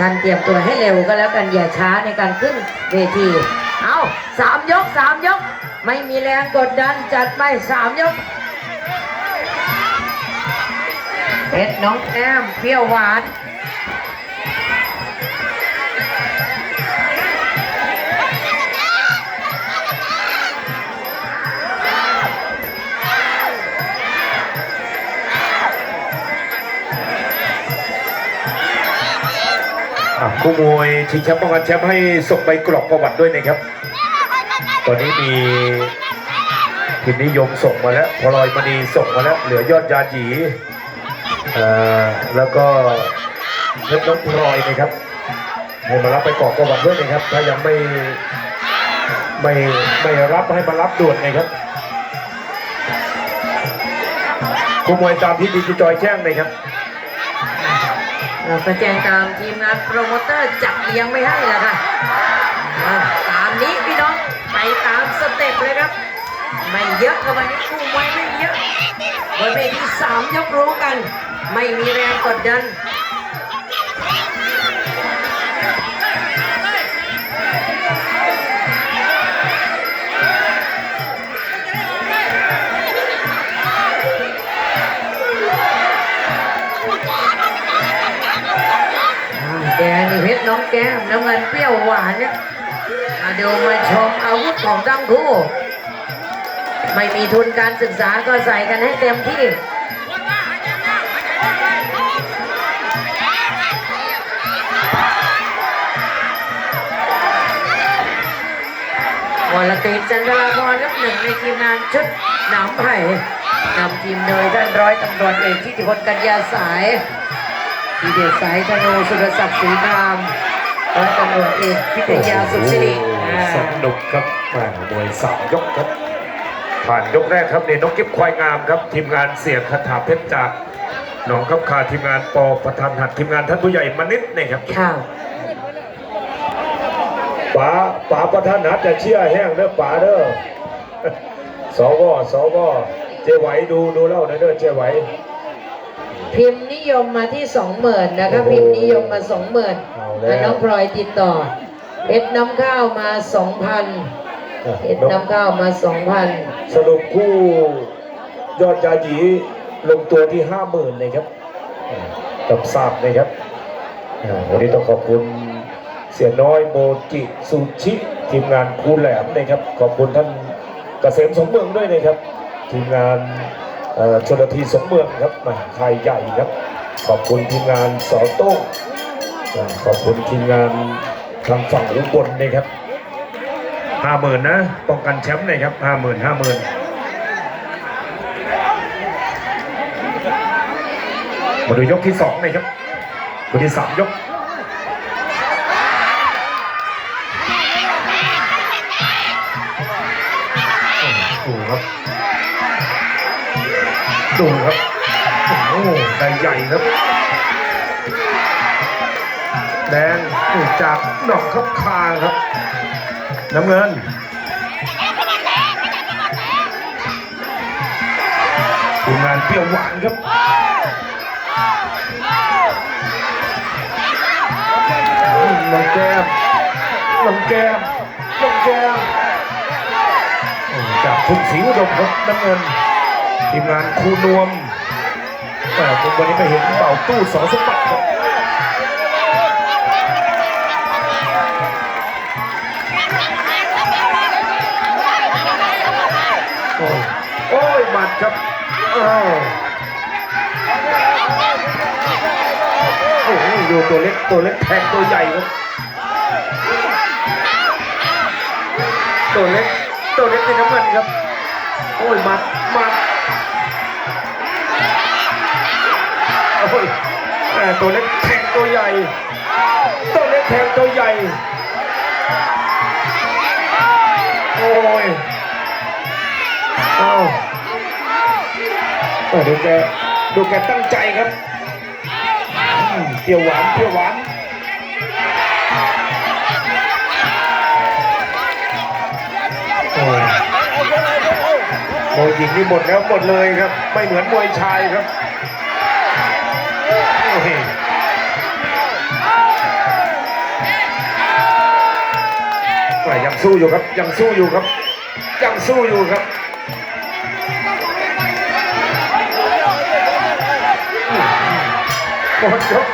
ท่านเตรียมตัวให้เร็วก็แล้วกันอย่าช้าในการขึ้นเวที เอาสามยกสามยก ไม่มีแรงกดดันจัดไปสามยกเพชรน้องแอมเปรี้ยวหวาน คู่มวยชิงแชมป์ป้องกันแชมป์ให้ส่งใบกรอกประวัติด้วยนะครับ ตอนนี้มีพิมนิยมส่งมาแล้วพลอยมณีส่งมาแล้วเหลือยอดยาจีอ่อแล้วก็เพชรน้องพลอยนะครับให้มารับไปกรอกประวัติด้วยนะครับ ถ้ายังไม่ไม่ไม่รับให้มารับด่วนนะครับคู่มวยตามที่ดีจีจอยแจ้งเลยครับ เราก็แจ้งตามทีมงานโปรโมเตอร์จับเลี้ยงไม่ให้แล้วค่ะตามนี้พี่น้องไปตามสเต็ปเลยครับ ไม่เยอะกับวันนี้คู่ไว้ไม่เยอะบนเวทีสามยกรู้กัน ไม่มีแรงกดดัน องแก้มน้ำเงินเปรี้ยวหวานเนี่ยมาดูมาชมอาวุธของทั้งคู่ ไม่มีทุนการศึกษาก็ใส่กันให้เต็มที่วรตีจันทราพรรับหนึ่งในทีมงานชุดหนามไผ่นำทีมโดยท่านร้อยตำรวจเอกทิติพลกัญญาสาย ทีเด็ดสายธนูสุรศักดิ์ศรีนามร้อยตำรวจเอกพิทยาสุขสิริอ่าสนุกครับแหม่มวยสามยกครับ ผ่านยกแรกครับนี่นกกิ๊บควายงามครับ ทีมงานเสียงคาถาเพชรจากหนองคับคาทีมงานปอประธานหัดทีมงานท่านผู้ใหญ่มณิษฐ์นี่ครับค่ะป๋าป๋าประธานหัดจะเชื่อแห้งเด้อป๋าเด้อสวสวเจไหวดูดูเล่าหน่อยเด้อเจไหว พิมพ์นิยมมาที่สองหมื่นนะคะโอ้โหพิมพ์นิยมมาสองหมื่นเอาแล้วน้องพลอยติดต่อเพชรน้ำข้าวมาสองพันเพชรน้ำข้าวมาสองพันสรุปคู่ยอดยาหยีลงตัวที่ห้าหมื่นเลยครับอ่ากับทราบเลยครับอ่าวันนี้ต้องขอบคุณเสียน้อยโมจิซูชิทีมงานคูแหลมนะครับ ขอบคุณท่านเกษมสมเมืองด้วยนะครับ ทีมงานเอ่อ ชนทีสมเมืองครับมาไทยใหญ่ครับ ขอบคุณทีมงานสอโต้ขอบคุณทีมงานทางฝั่งอุบลนะครับห้าหมื่นนะป้องกันแชมป์นะครับห้าหมื่นห้าหมื่นมาดูยกที่สองเลยครับคนที่สามยกดูครับ ดูครับโอ้โหได้ใหญ่ครับ แดงจากหนองคับคาครับ น้ำเงินทีมงานเปรี้ยวหวานครับน้องแก้มน้องแก้มน้องแก้มจากทุ่งศรีอุดมครับน้ำเงิน ทีมงานครูนวมแต่วันนี้ไปเห็นเป่าตู้สอสมบัติครับโอ้ยโอ้ยหมัดครับอ้าวโอ้โหอยู่ตัวเล็กตัวเล็กแทงตัวใหญ่ครับตัวเล็กตัวเล็กในน้ำเงินครับ โอ้ยมัดมัด แม่ตัวเล็กแทงตัวใหญ่ ตัวเล็กแทงตัวใหญ่ โอ้ยเอาเอาดูแกดูแกตั้งใจครับเปรี้ยวหวานเปรี้ยวหวาน มวยหญิงนี่หมดแล้วหมดเลยครับ ไม่เหมือนมวยชายครับยังสู้อยู่ครับยังสู้อยู่ครับยังสู้อยู่ครับหมดยก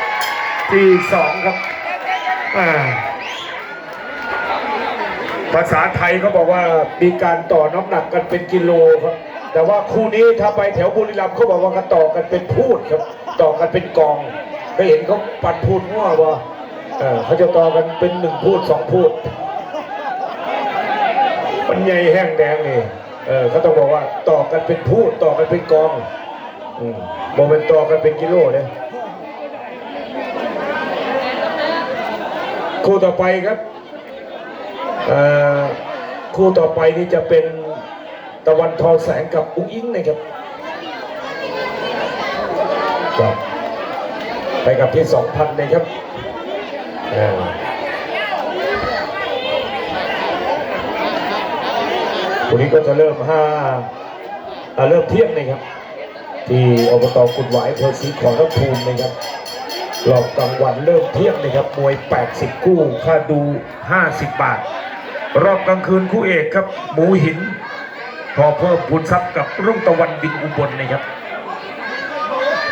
ที่สองครับอ่า ภาษาไทยเขาบอกว่ามีการต่อน้ำหนักกันเป็นกิโลครับ แต่ว่าคู่นี้ถ้าไปแถวบุรีรัมย์เขาบอกว่ากันต่อกันเป็นพูดครับ ต่อกันเป็นกองก็เห็นเขาปัดพูดว่าว่าเขาจะต่อกันเป็นหนึ่งพูดสองพูดมันใหญ่แห้งแดงนี่เออเขาต้องบอกว่าต่อกันเป็นพูดต่อกันเป็นกองอบอกเป็นต่อกันเป็นกิโลเลยคู่ต่อไปครับเอ่อ คู่ต่อไปนี่จะเป็นตะวันทอแสงกับอุ้งอิงนะครับครับไปกับที่สองพันนะครับวันนี้ก็จะเริ่มห้าอ่าเริ่มเที่ยงนะครับ ที่อบตกุดหวายอำเภอศรีขอรภูมินะครับรอบกลางวันเริ่มเที่ยงนะครับมวย 80 คู่ค่าดู 50 บาท รอบกลางคืนคู่เอกครับ หมูหิน พอเพิ่มพูนทรัพย์กับรุ่งตะวันบินอุบลนะครับ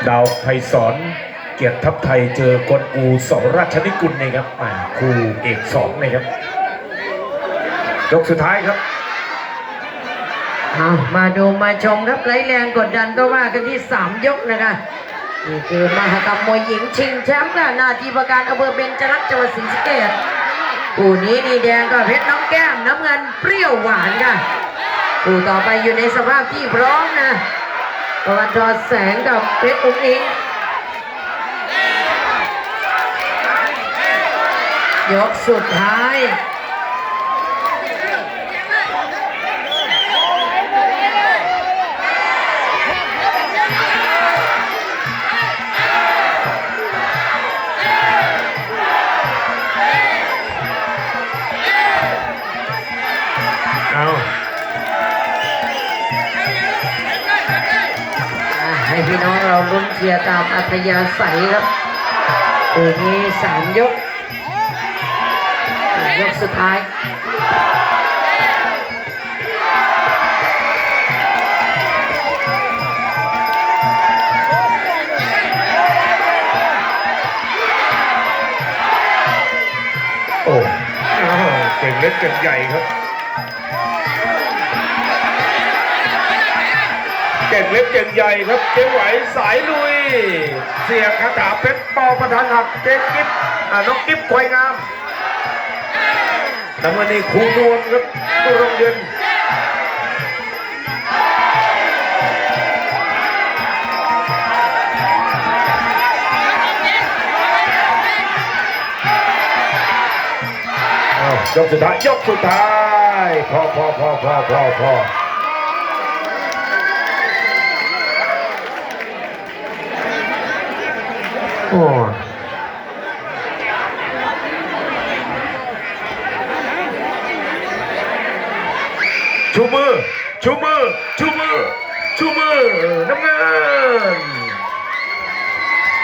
ดาวไพศรเกียรติทัพไทยเจอกนอูสอราชนิกุลนะครับคู่เอกสองนะครับยกสุดท้ายครับเอามาดูมาชมครับไรแรงกดดันก็ว่ากันที่ 3 ยกนะคะนี่คือมหกรรมมวยหญิงชิงแชมป์ค่ะนาทีประการอำเภอเบญจรัตน์จังหวัดศรีสะเกษ คู่นี้นี่แดงก็เพชรน้องแก้มน้ำเงินเปรี้ยวหวานค่ะคู่ต่อไปอยู่ในสภาพที่พร้อมนะตะวันทอแสงกับเพชรอุ้งอิงยกสุดท้าย ลุ้นเชียร์ตามอัธยาศัยครับคู่นี้สามยกยกสุดท้ายโอ้เก่งเล็กเก่งใหญ่ครับ เก่งเล็กเก่งใหญ่ครับเจ๊ไหวสายลุย เสียคาถาเพชรปอประธานหักเจ๊กิ๊บอ่าน้องกิ๊บควายงามน้ำมันนี่ครูนวลครับตัวโรงเรียนยกสุดท้ายยกสุดท้ายพอพอพอพอพอพอ โอ้ชูมือชู